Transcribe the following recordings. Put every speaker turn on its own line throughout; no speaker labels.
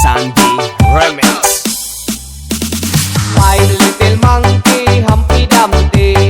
Sandy Remix.
My little monkey, Humpty Dumpty.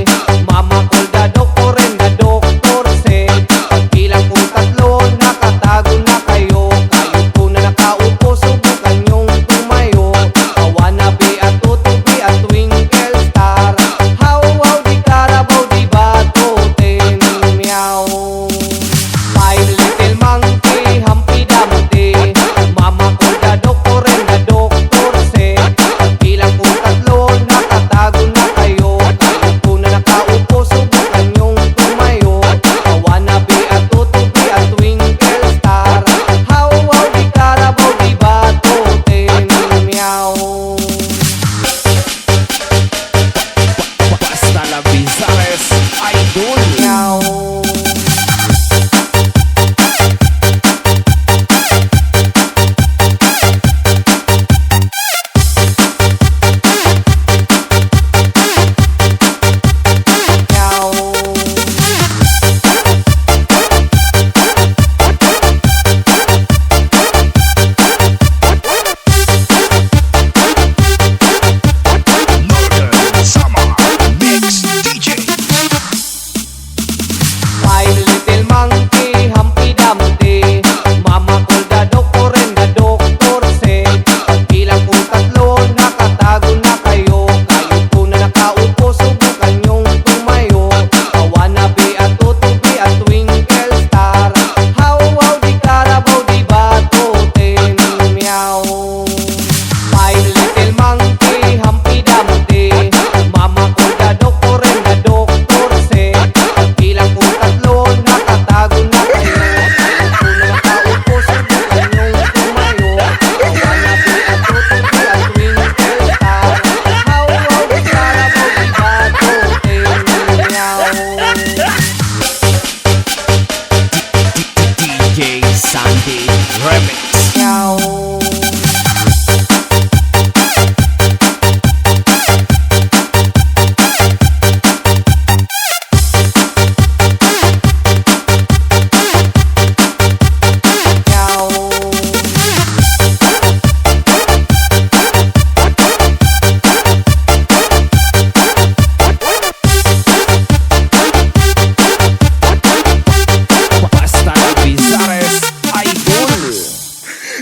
Sandy Remix.
Yo,